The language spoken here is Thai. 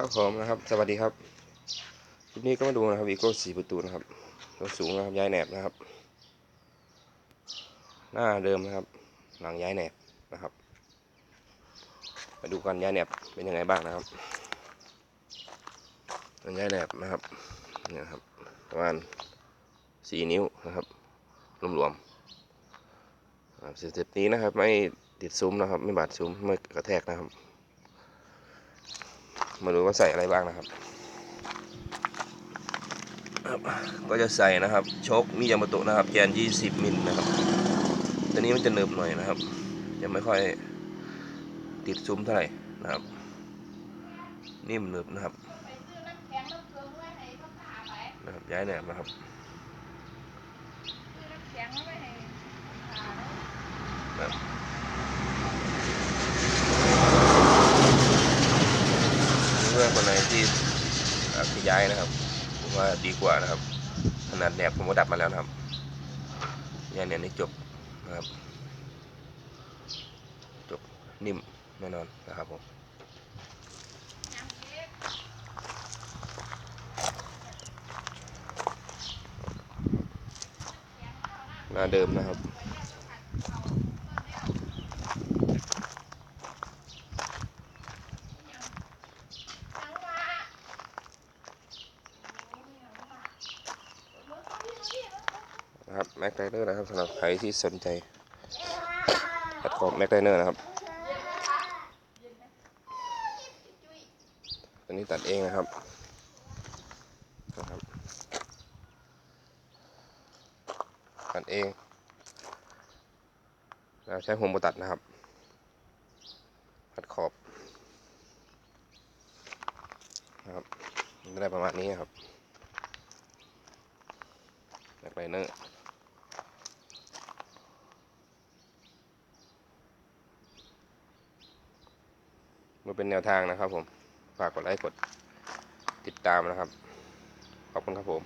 ครับผมนะครับ สวัสดีครับคลิปนี้ก็มาดูนะครับอีโก้สี่ประตูนะครับตัวสูงนะครับย้ายแหนบนะครับ หน้าเดิมนะครับ หลังย้ายแหนบนะครับมาดูกันย้ายแหนบเป็นยังไงบ้างนะครับการย้ายแหนบนะครับเนี่ยนะครับประมาณสี่นิ้วนะครับรวมๆครับสเต็ปนี้นะครับ ไม่ติดซุ้มนะครับ ไม่บาดซุ้มไม่กระแทกนะครับ มาดูว่าใส่อะไรบ้างนะครับ ก็จะใส่นะครับชคมิยามาโตะนะครับแกน 20 มิลนะครับ ตัวนี้มันจะเนิบหน่อยนะครับ จะไม่ค่อยติดซุ้มเท่าไหร่นะครับ นิ่มเนิบนะครับนะครับย้ายแหนบนะครับน้ำแข็งไว้ให้พ่อตาเนอะ เพื่อนคนไหนที่ อยากจะย้ายนะครับผมว่าดีกว่านะครับ ขนาดแหนบผมก็ดัดมาแล้วนะครับย้ายแหนบนี่จบนะครับจบนิ่มแน่นอนนะครับผมหน้าเดิมนะครับ ยังว่าโอ้ยยังว่าเบิ่งเขาพี่เขาพี่เบิ่งเขา นะครับแม็กไ i เนอร์นะครับสำหรับใครที่สนใจตัดขอบแม็กไ i เนอร์นะครับจุ้ยตัวนี้ตัดเองนะครับนะครับ ตัดเองแล้วใช้หัวโมตัดนะครับตัดขอบนะครับได้ประมาณนี้ครับแม็กไ i เนอร์ มันเป็นแนวทางนะครับผม ฝากกดไลค์กดติดตามนะครับ ขอบคุณครับผม